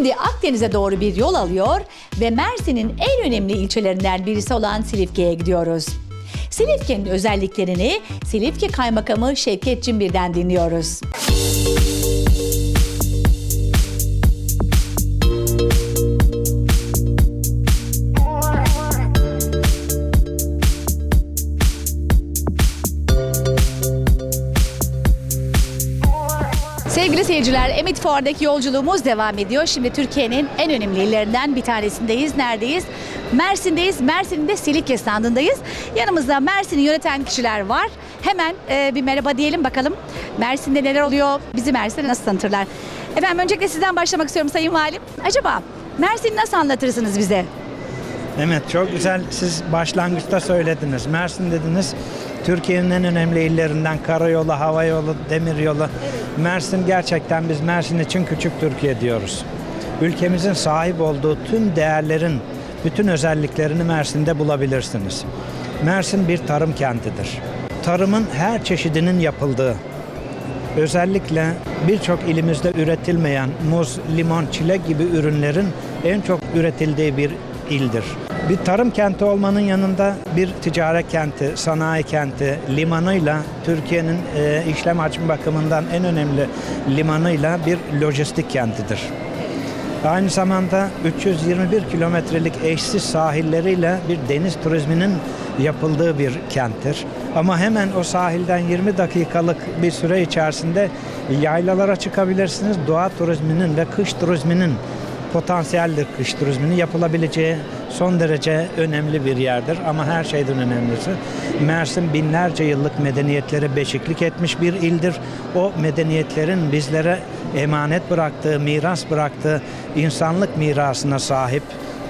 Şimdi Akdeniz'e doğru bir yol alıyor ve Mersin'in en önemli ilçelerinden birisi olan Silifke'ye gidiyoruz. Silifke'nin özelliklerini Silifke Kaymakamı Şevket Cimbir'den dinliyoruz. Sevgili seyirciler, Emit Fuar'daki yolculuğumuz devam ediyor. Şimdi Türkiye'nin en önemli illerinden bir tanesindeyiz. Neredeyiz? Mersin'deyiz. Mersin'in de Silifke standındayız. Yanımızda Mersin'i yöneten kişiler var. Hemen e, bir merhaba diyelim bakalım. Mersin'de neler oluyor? Bizi Mersin'e nasıl tanıtırlar? Efendim öncelikle sizden başlamak istiyorum Sayın Valim. Acaba Mersin'i nasıl anlatırsınız bize? Evet çok güzel siz başlangıçta söylediniz. Mersin dediniz. Türkiye'nin en önemli illerinden karayolu, hava yolu, demir yolu. Mersin gerçekten biz Mersin için küçük Türkiye diyoruz. Ülkemizin sahip olduğu tüm değerlerin bütün özelliklerini Mersin'de bulabilirsiniz. Mersin bir tarım kentidir. Tarımın her çeşidinin yapıldığı, Özellikle birçok ilimizde üretilmeyen muz, limon, çilek gibi ürünlerin en çok üretildiği bir ildir. Bir tarım kenti olmanın yanında bir ticaret kenti, sanayi kenti, limanıyla Türkiye'nin e, işlem hacmi bakımından en önemli limanıyla bir lojistik kentidir. Aynı zamanda 321 kilometrelik eşsiz sahilleriyle bir deniz turizminin yapıldığı bir kenttir. Ama hemen o sahilden 20 dakikalık bir süre içerisinde yaylalara çıkabilirsiniz. Doğa turizminin ve kış turizminin potansiyeldir kış turizminin yapılabileceği son derece önemli bir yerdir. Ama her şeyden önemlisi Mersin binlerce yıllık medeniyetlere beşiklik etmiş bir ildir. O medeniyetlerin bizlere emanet bıraktığı, miras bıraktığı insanlık mirasına sahip.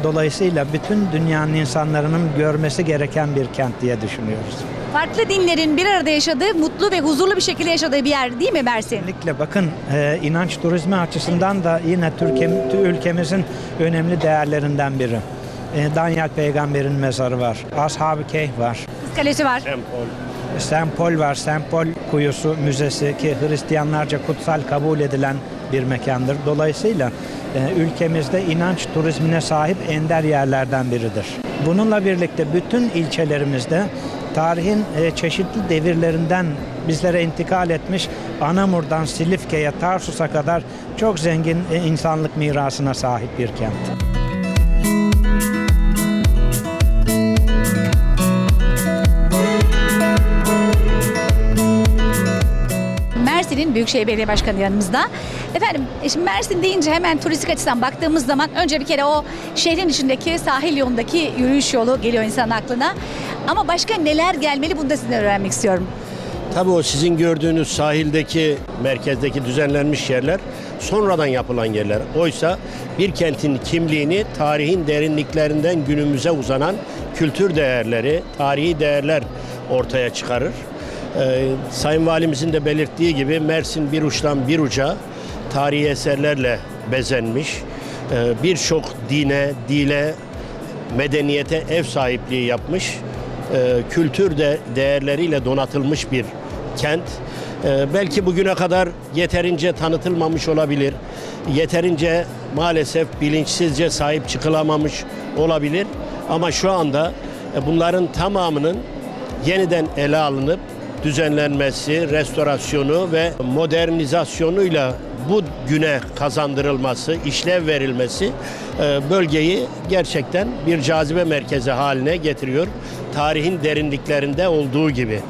Dolayısıyla bütün dünyanın insanların görmesi gereken bir kent diye düşünüyoruz. Farklı dinlerin bir arada yaşadığı, mutlu ve huzurlu bir şekilde yaşadığı bir yer değil mi Mersin? Kesinlikle bakın e, inanç turizmi açısından da yine Türkiye, ülkemizin önemli değerlerinden biri. E, Danyal peygamberin mezarı var. Ashab-ı Kehf var. Kız Kalesi var. St. Paul var. St. Paul Kuyusu Müzesi ki Hristiyanlarca kutsal kabul edilen bir mekandır. Dolayısıyla e, ülkemizde inanç turizmine sahip ender yerlerden biridir. Bununla birlikte bütün ilçelerimizde tarihin e, çeşitli devirlerinden bizlere intikal etmiş Anamur'dan Silifke'ye, Tarsus'a kadar çok zengin e, insanlık mirasına sahip bir kent. Mersin'in Büyükşehir Belediye Başkanı yanımızda. Efendim e şimdi Mersin deyince hemen turistik açıdan baktığımız zaman önce bir kere o şehrin içindeki sahil yolundaki yürüyüş yolu geliyor insanın aklına. Ama başka neler gelmeli bunu da sizden öğrenmek istiyorum. Tabii o sizin gördüğünüz sahildeki, merkezdeki düzenlenmiş yerler sonradan yapılan yerler. Oysa bir kentin kimliğini tarihin derinliklerinden günümüze uzanan kültür değerleri, tarihi değerler ortaya çıkarır. Ee, Sayın Valimizin de belirttiği gibi Mersin bir uçtan bir uca tarihi eserlerle bezenmiş. Ee, Birçok dine, dile, medeniyete ev sahipliği yapmış, e, kültür de değerleriyle donatılmış bir kent. E, belki bugüne kadar yeterince tanıtılmamış olabilir, yeterince maalesef bilinçsizce sahip çıkılamamış olabilir. Ama şu anda e, bunların tamamının yeniden ele alınıp düzenlenmesi, restorasyonu ve modernizasyonuyla bu güne kazandırılması, işlev verilmesi e, bölgeyi gerçekten bir cazibe merkezi haline getiriyor. Tarihin derinliklerinde olduğu gibi.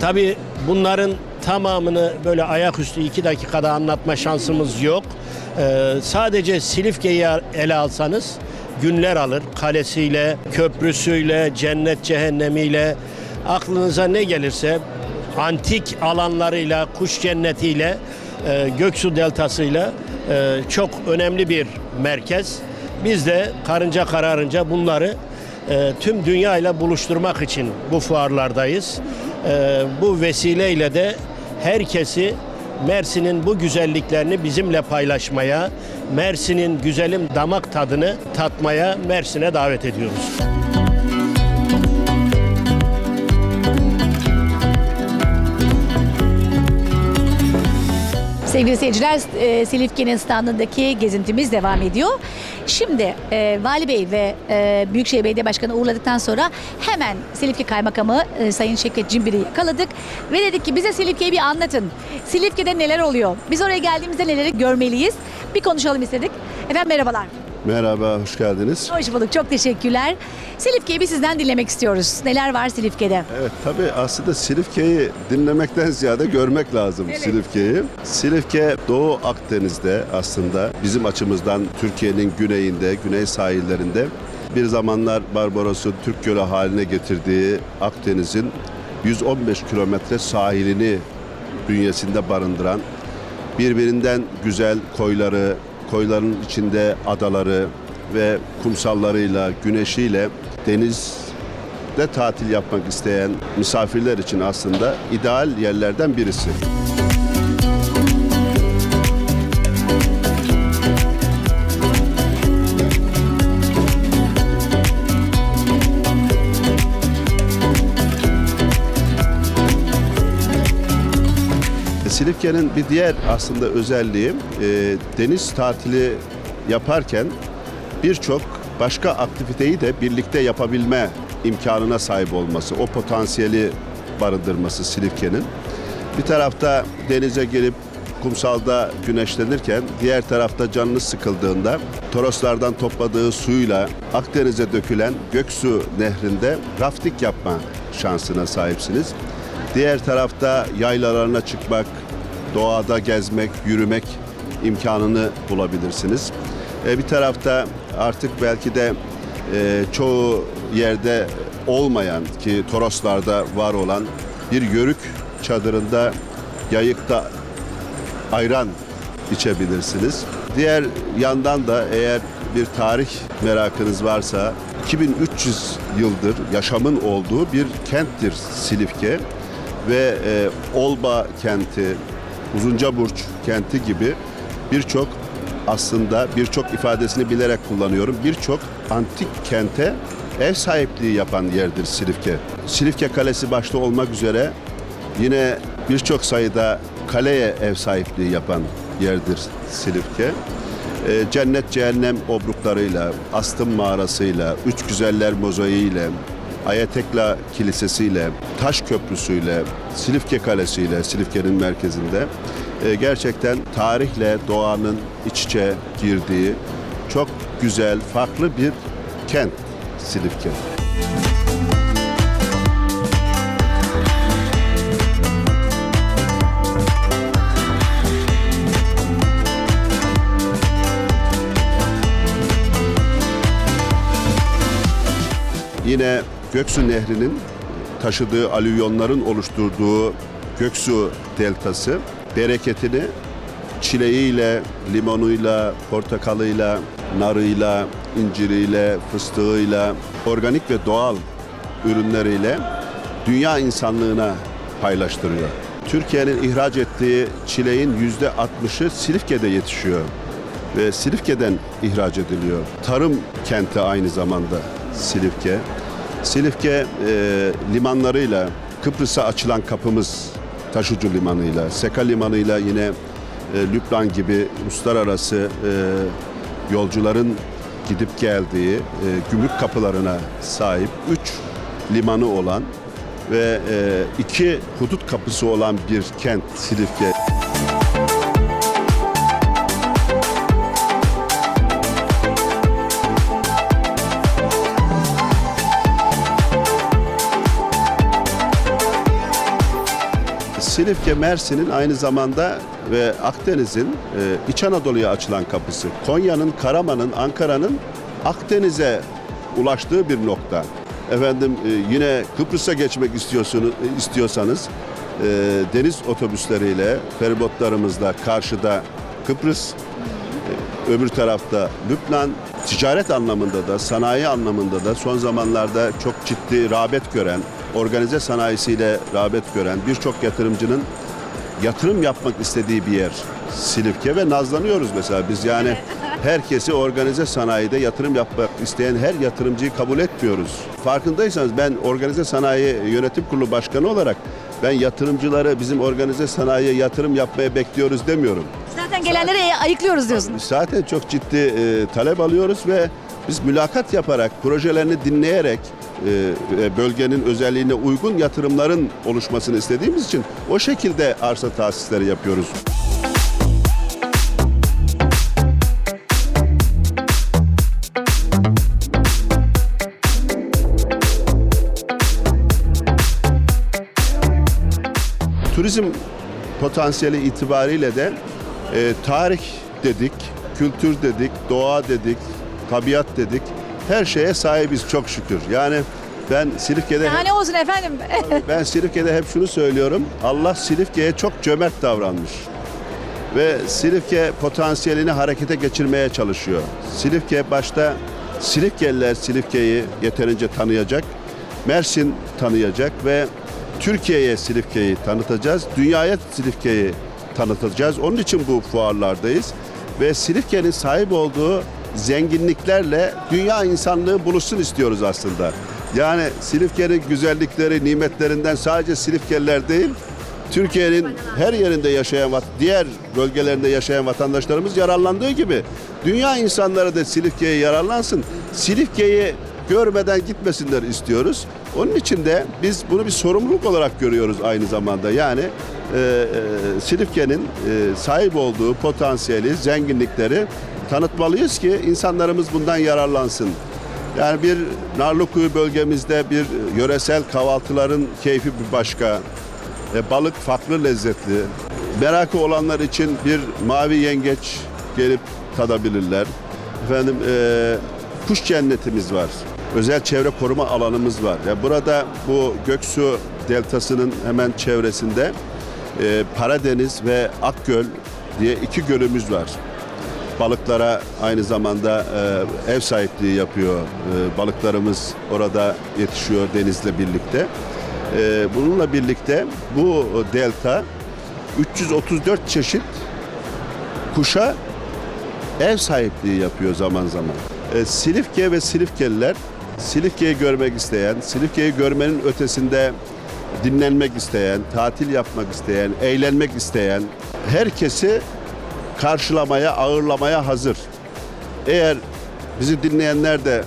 Tabii bunların tamamını böyle ayaküstü iki dakikada anlatma şansımız yok. E, sadece Silifke'yi ele alsanız günler alır. Kalesiyle, köprüsüyle, cennet cehennemiyle, aklınıza ne gelirse antik alanlarıyla, kuş cennetiyle, e, Göksu Deltası'yla e, çok önemli bir merkez. Biz de karınca kararınca bunları e, tüm dünya ile buluşturmak için bu fuarlardayız. E, bu vesileyle de herkesi Mersin'in bu güzelliklerini bizimle paylaşmaya, Mersin'in güzelim damak tadını tatmaya Mersin'e davet ediyoruz. Sevgili seyirciler, e, Silifke'nin standındaki gezintimiz devam ediyor. Şimdi e, Vali Bey ve e, Büyükşehir Belediye Başkanı uğurladıktan sonra hemen Silifke Kaymakamı e, Sayın Şevket Cimbir'i yakaladık. Ve dedik ki bize Silifke'yi bir anlatın. Silifke'de neler oluyor? Biz oraya geldiğimizde neleri görmeliyiz? Bir konuşalım istedik. Efendim merhabalar. Merhaba, hoş geldiniz. Hoş bulduk. Çok teşekkürler. Silifke'yi bir sizden dinlemek istiyoruz. Neler var Silifke'de? Evet, tabii aslında Silifke'yi dinlemekten ziyade görmek lazım Evet. Silifke'yi. Silifke Doğu Akdeniz'de aslında bizim açımızdan Türkiye'nin güneyinde, güney sahillerinde bir zamanlar Barbaros'un Türk Gölü haline getirdiği Akdeniz'in 115 kilometre sahilini bünyesinde barındıran birbirinden güzel koyları, koyların içinde adaları ve kumsallarıyla, güneşiyle denizde tatil yapmak isteyen misafirler için aslında ideal yerlerden birisi. Silifke'nin bir diğer aslında özelliği e, deniz tatili yaparken birçok başka aktiviteyi de birlikte yapabilme imkanına sahip olması, o potansiyeli barındırması Silifke'nin. Bir tarafta denize girip kumsalda güneşlenirken diğer tarafta canınız sıkıldığında Toroslardan topladığı suyla Akdeniz'e dökülen Göksu Nehri'nde rafting yapma şansına sahipsiniz. Diğer tarafta yaylalarına çıkmak, doğada gezmek, yürümek imkanını bulabilirsiniz. E, bir tarafta artık belki de e, çoğu yerde olmayan ki Toroslarda var olan bir yörük çadırında yayıkta ayran içebilirsiniz. Diğer yandan da eğer bir tarih merakınız varsa 2300 yıldır yaşamın olduğu bir kenttir Silifke ve e, Olba kenti, Uzuncaburç kenti gibi birçok aslında birçok ifadesini bilerek kullanıyorum. Birçok antik kente ev sahipliği yapan yerdir Silifke. Silifke Kalesi başta olmak üzere yine birçok sayıda kaleye ev sahipliği yapan yerdir Silifke. Ee, cennet cehennem obruklarıyla, Astım mağarasıyla, Üç Güzeller mozaiğiyle, Ayatekla Kilisesi'yle, Taş Köprüsü'yle, Silifke Kalesi'yle, Silifke'nin merkezinde e, gerçekten tarihle doğanın iç içe girdiği çok güzel, farklı bir kent Silifke. Yine Göksu Nehri'nin taşıdığı alüvyonların oluşturduğu Göksu Deltası bereketini çileğiyle, limonuyla, portakalıyla, narıyla, inciriyle, fıstığıyla, organik ve doğal ürünleriyle dünya insanlığına paylaştırıyor. Türkiye'nin ihraç ettiği çileğin yüzde 60'ı Silifke'de yetişiyor ve Silifke'den ihraç ediliyor. Tarım kenti aynı zamanda Silifke. Silifke e, limanlarıyla Kıbrıs'a açılan kapımız taşucu limanıyla, Seka limanıyla yine e, Lübnan gibi uluslararası e, yolcuların gidip geldiği e, gümrük kapılarına sahip üç limanı olan ve e, iki hudut kapısı olan bir kent Silifke. Silifke Mersin'in aynı zamanda ve Akdeniz'in e, İç Anadolu'ya açılan kapısı. Konya'nın, Karaman'ın, Ankara'nın Akdeniz'e ulaştığı bir nokta. Efendim e, yine Kıbrıs'a geçmek istiyorsunuz istiyorsanız e, deniz otobüsleriyle, feribotlarımızla karşıda Kıbrıs, e, öbür tarafta Lübnan ticaret anlamında da sanayi anlamında da son zamanlarda çok ciddi rağbet gören organize sanayisiyle rağbet gören birçok yatırımcının yatırım yapmak istediği bir yer Silifke ve nazlanıyoruz mesela biz yani herkesi organize sanayide yatırım yapmak isteyen her yatırımcıyı kabul etmiyoruz. Farkındaysanız ben organize sanayi yönetim kurulu başkanı olarak Ben yatırımcıları bizim organize sanayiye yatırım yapmaya bekliyoruz demiyorum. Zaten gelenleri ayıklıyoruz diyorsunuz. Zaten çok ciddi e, talep alıyoruz ve biz mülakat yaparak, projelerini dinleyerek e, bölgenin özelliğine uygun yatırımların oluşmasını istediğimiz için o şekilde arsa tahsisleri yapıyoruz. Turizm potansiyeli itibariyle de e, tarih dedik, kültür dedik, doğa dedik, tabiat dedik. Her şeye sahibiz çok şükür. Yani ben Silifke'de ne olsun efendim? ben Silifke'de hep şunu söylüyorum. Allah Silifke'ye çok cömert davranmış. Ve Silifke potansiyelini harekete geçirmeye çalışıyor. Silifke başta Silifkeliler Silifke'yi yeterince tanıyacak. Mersin tanıyacak ve Türkiye'ye Silifke'yi tanıtacağız. Dünyaya Silifke'yi tanıtacağız. Onun için bu fuarlardayız. Ve Silifke'nin sahip olduğu zenginliklerle dünya insanlığı buluşsun istiyoruz aslında. Yani Silifke'nin güzellikleri, nimetlerinden sadece Silifkeliler değil, Türkiye'nin her yerinde yaşayan, diğer bölgelerinde yaşayan vatandaşlarımız yararlandığı gibi dünya insanları da Silifke'ye yararlansın. Silifke'yi görmeden gitmesinler istiyoruz. Onun için de biz bunu bir sorumluluk olarak görüyoruz aynı zamanda. Yani e, e, Silifke'nin e, sahip olduğu potansiyeli, zenginlikleri tanıtmalıyız ki insanlarımız bundan yararlansın. Yani bir Narlıkuyu bölgemizde bir yöresel kahvaltıların keyfi bir başka. E, balık farklı lezzetli. Merakı olanlar için bir mavi yengeç gelip tadabilirler. Efendim e, kuş cennetimiz var. Özel çevre koruma alanımız var. Ya burada bu Göksu Deltası'nın hemen çevresinde e, Paradeniz ve Akgöl diye iki gölümüz var balıklara aynı zamanda e, ev sahipliği yapıyor. E, balıklarımız orada yetişiyor denizle birlikte. E, bununla birlikte bu delta 334 çeşit kuşa ev sahipliği yapıyor zaman zaman. E, Silifke ve Silifkeliler Silifke'yi görmek isteyen, Silifke'yi görmenin ötesinde dinlenmek isteyen, tatil yapmak isteyen, eğlenmek isteyen herkesi karşılamaya, ağırlamaya hazır. Eğer bizi dinleyenler de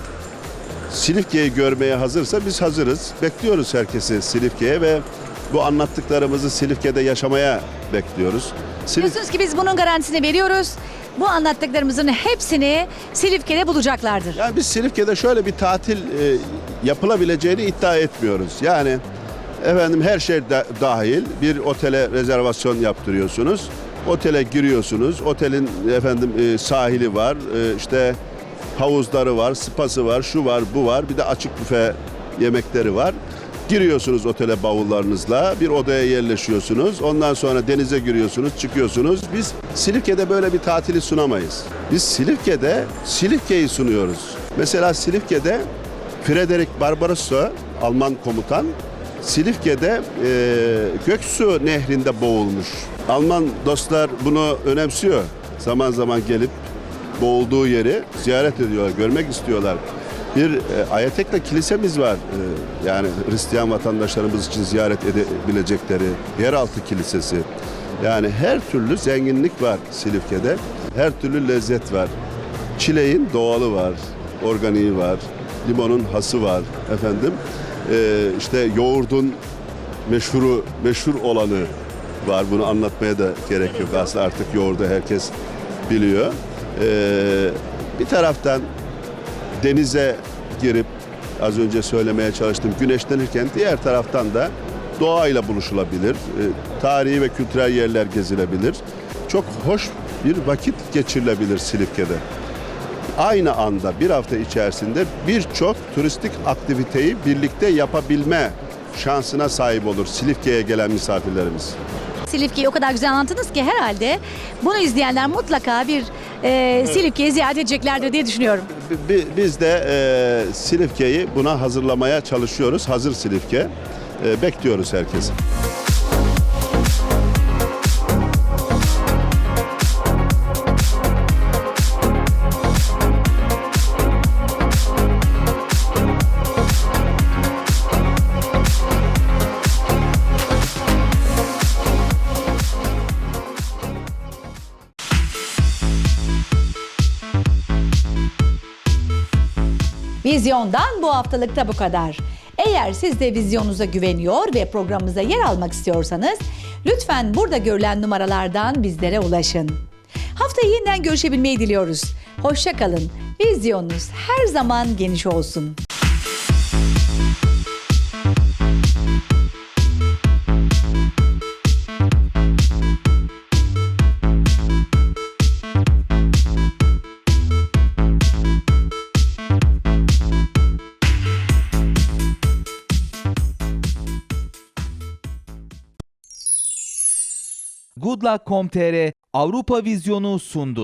Silifke'yi görmeye hazırsa biz hazırız. Bekliyoruz herkesi Silifke'ye ve bu anlattıklarımızı Silifke'de yaşamaya bekliyoruz. Silif Diyorsunuz ki biz bunun garantisini veriyoruz. Bu anlattıklarımızın hepsini Silifke'de bulacaklardır. Yani biz Silifke'de şöyle bir tatil e, yapılabileceğini iddia etmiyoruz. Yani efendim her şey da- dahil bir otele rezervasyon yaptırıyorsunuz. Otele giriyorsunuz. Otelin efendim e, sahili var. E, işte havuzları var, spası var, şu var, bu var. Bir de açık büfe yemekleri var. Giriyorsunuz otele bavullarınızla, bir odaya yerleşiyorsunuz. Ondan sonra denize giriyorsunuz, çıkıyorsunuz. Biz Silifke'de böyle bir tatili sunamayız. Biz Silifke'de Silifke'yi sunuyoruz. Mesela Silifke'de Frederick Barbarossa, Alman komutan, Silifke'de e, Göksu Nehri'nde boğulmuş. Alman dostlar bunu önemsiyor. Zaman zaman gelip boğulduğu yeri ziyaret ediyorlar, görmek istiyorlar. Bir e, Ayatek'te kilisemiz var. E, yani Hristiyan vatandaşlarımız için ziyaret edebilecekleri yeraltı kilisesi. Yani her türlü zenginlik var Silifke'de. Her türlü lezzet var. Çileğin doğalı var, organiği var, limonun hası var efendim. E, işte yoğurdun meşhuru, meşhur olanı var. Bunu anlatmaya da gerek yok. Aslında artık yoğurdu herkes biliyor. Ee, bir taraftan denize girip az önce söylemeye çalıştım güneşlenirken diğer taraftan da doğayla buluşulabilir. Ee, tarihi ve kültürel yerler gezilebilir. Çok hoş bir vakit geçirilebilir Silifke'de. Aynı anda bir hafta içerisinde birçok turistik aktiviteyi birlikte yapabilme şansına sahip olur Silifke'ye gelen misafirlerimiz. Silifke'yi o kadar güzel anlattınız ki herhalde bunu izleyenler mutlaka bir e, Silifke'yi ziyaret edeceklerdir diye düşünüyorum. Bi- Biz de e, Silifke'yi buna hazırlamaya çalışıyoruz. Hazır Silifke. E, bekliyoruz herkesi. Vizyondan bu haftalıkta bu kadar. Eğer siz de vizyonunuza güveniyor ve programımıza yer almak istiyorsanız lütfen burada görülen numaralardan bizlere ulaşın. Haftaya yeniden görüşebilmeyi diliyoruz. Hoşça kalın. Vizyonunuz her zaman geniş olsun. Goodluck.com.tr Avrupa Vizyonu sundu.